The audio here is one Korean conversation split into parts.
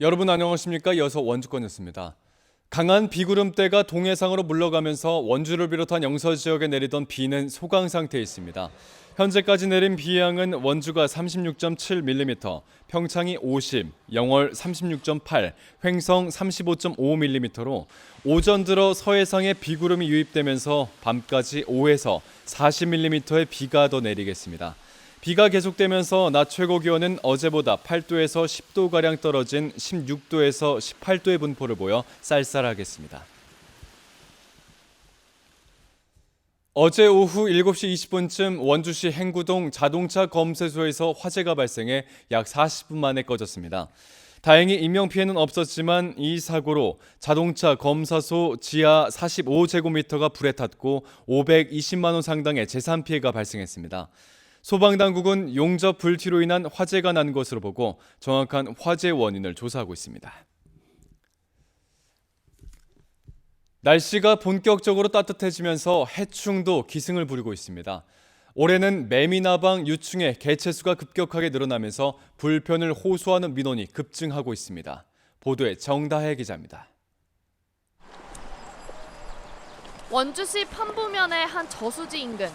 여러분 안녕하십니까? 이어서 원주권이었습니다. 강한 비구름대가 동해상으로 물러가면서 원주를 비롯한 영서 지역에 내리던 비는 소강 상태에 있습니다. 현재까지 내린 비 양은 원주가 36.7mm, 평창이 50, 영월 36.8, 횡성 35.5mm로 오전 들어 서해상에 비구름이 유입되면서 밤까지 5에서 40mm의 비가 더 내리겠습니다. 비가 계속되면서 낮 최고 기온은 어제보다 8도에서 10도 가량 떨어진 16도에서 18도의 분포를 보여 쌀쌀하겠습니다. 어제 오후 7시 20분쯤 원주시 행구동 자동차 검세소에서 화재가 발생해 약 40분 만에 꺼졌습니다. 다행히 인명 피해는 없었지만 이 사고로 자동차 검사소 지하 45제곱미터가 불에 탔고 520만 원 상당의 재산 피해가 발생했습니다. 소방당국은 용접 불티로 인한 화재가 난 것으로 보고 정확한 화재 원인을 조사하고 있습니다. 날씨가 본격적으로 따뜻해지면서 해충도 기승을 부리고 있습니다. 올해는 매미나방 유충의 개체수가 급격하게 늘어나면서 불편을 호소하는 민원이 급증하고 있습니다. 보도에 정다혜 기자입니다. 원주시 판부면의 한 저수지 인근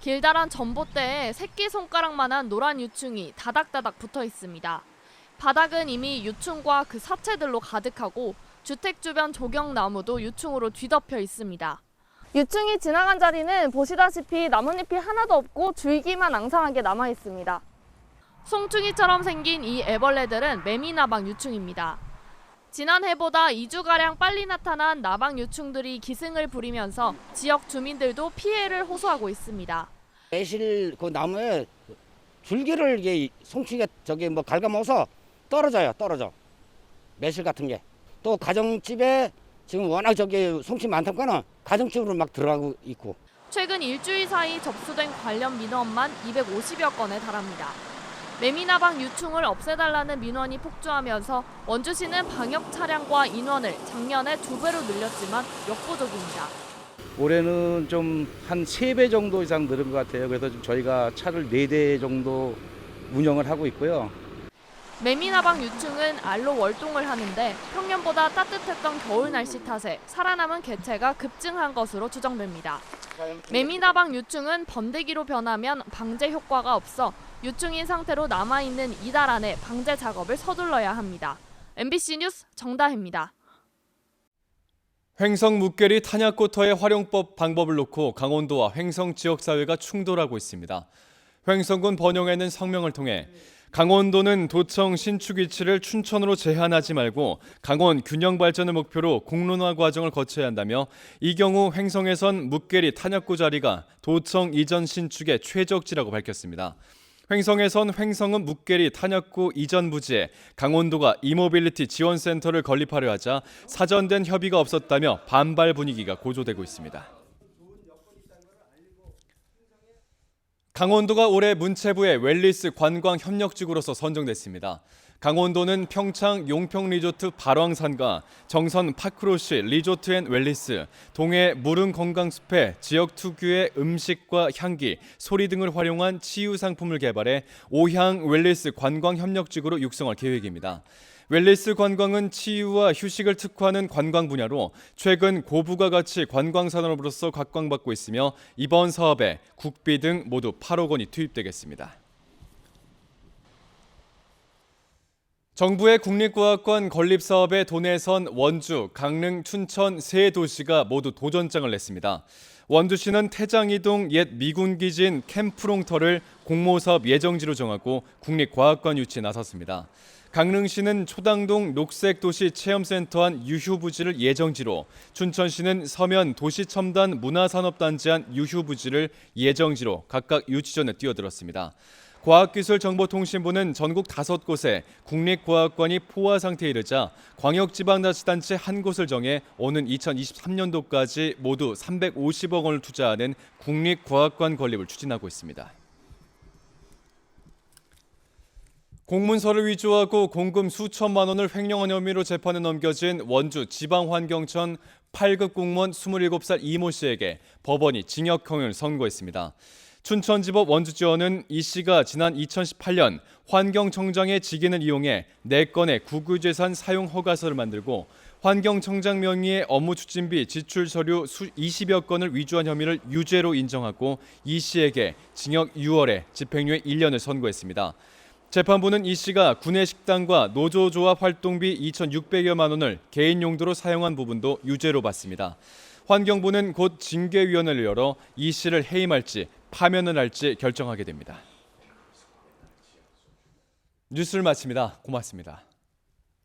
길다란 전봇대에 새끼손가락만한 노란 유충이 다닥다닥 붙어 있습니다. 바닥은 이미 유충과 그 사체들로 가득하고 주택 주변 조경나무도 유충으로 뒤덮여 있습니다. 유충이 지나간 자리는 보시다시피 나뭇잎이 하나도 없고 줄기만 앙상하게 남아 있습니다. 송충이처럼 생긴 이 애벌레들은 매미나방 유충입니다. 지난해보다 2주가량 빨리 나타난 나방 유충들이 기승을 부리면서 지역 주민들도 피해를 호소하고 있습니다. 매실 그 나무에 줄기를 이게 송충이가 저기 뭐 갉아먹어서 떨어져요 떨어져 매실 같은 게 또 가정집에 지금 워낙 저기 송충이 많다 보니까 가정집으로 막 들어가고 있고 최근 일주일 사이 접수된 관련 민원만 250여 건에 달합니다. 매미나방 유충을 없애달라는 민원이 폭주하면서 원주시는 방역 차량과 인원을 작년에 두 배로 늘렸지만 역부족입니다. 올해는 좀 한 세 배 정도 이상 늘은 것 같아요. 그래서 지금 저희가 차를 네 대 정도 운영을 하고 있고요. 매미나방 유충은 알로 월동을 하는데 평년보다 따뜻했던 겨울 날씨 탓에 살아남은 개체가 급증한 것으로 추정됩니다. 매미나방 유충은 번데기로 변하면 방제 효과가 없어 유충인 상태로 남아있는 이달 안에 방제 작업을 서둘러야 합니다. MBC 뉴스 정다혜입니다. 횡성 묵계리 탄약고터의 활용법 방법을 놓고 강원도와 횡성 지역 사회가 충돌하고 있습니다. 횡성군 번영에는 성명을 통해 강원도는 도청 신축 위치를 춘천으로 제한하지 말고 강원 균형 발전을 목표로 공론화 과정을 거쳐야 한다며 이 경우 횡성에선 묵계리 탄약고 자리가 도청 이전 신축의 최적지라고 밝혔습니다. 횡성에선 횡성은 묵계리 탄약구 이전 부지에 강원도가 이모빌리티 지원센터를 건립하려 하자 사전된 협의가 없었다며 반발 분위기가 고조되고 있습니다. 강원도가 올해 문체부의 웰리스 관광 협력지구로서 선정됐습니다. 강원도는 평창 용평 리조트 발왕산과 정선 파크로시 리조트 앤 웰리스, 동해 무릉 건강숲에 지역 특유의 음식과 향기, 소리 등을 활용한 치유 상품을 개발해 오향 웰리스 관광 협력지구로 육성할 계획입니다. 웰리스 관광은 치유와 휴식을 특화하는 관광 분야로 최근 고부가 가치 관광 산업으로서 각광받고 있으며 이번 사업에 국비 등 모두 8억 원이 투입되겠습니다. 정부의 국립과학관 건립 사업에 돈에 선 원주, 강릉, 춘천 세 도시가 모두 도전장을 냈습니다. 원주시는 태장이동 옛 미군 기지인 캠프롱터를 공모 사업 예정지로 정하고 국립과학관 유치에 나섰습니다. 강릉시는 초당동 녹색도시 체험센터 한 유휴부지를 예정지로, 춘천시는 서면 도시첨단 문화산업단지 한 유휴부지를 예정지로 각각 유치전에 뛰어들었습니다. 과학기술정보통신부는 전국 다섯 곳에 국립과학관이 포화 상태에 이르자 광역지방자치단체 한 곳을 정해 오는 2023년도까지 모두 350억 원을 투자하는 국립과학관 건립을 추진하고 있습니다. 공문서를 위조하고 공금 수천만 원을 횡령한 혐의로 재판에 넘겨진 원주 지방환경청 8급 공무원 27살 이모 씨에게 법원이 징역형을 선고했습니다. 춘천지법 원주지원은 이 씨가 지난 2018년 환경청장의 직인을 이용해 4건의 국유재산 사용 허가서를 만들고 환경청장 명의의 업무 추진비 지출 서류 수 20여 건을 위조한 혐의를 유죄로 인정하고 이 씨에게 징역 6월에 집행유예 1년을 선고했습니다. 재판부는 이 씨가 구내 식당과 노조조합 활동비 2,600여만 원을 개인 용도로 사용한 부분도 유죄로 봤습니다. 환경부는 곧 징계위원회를 열어 이 씨를 해임할지 파면을 할지 결정하게 됩니다. 뉴스를 마칩니다. 고맙습니다.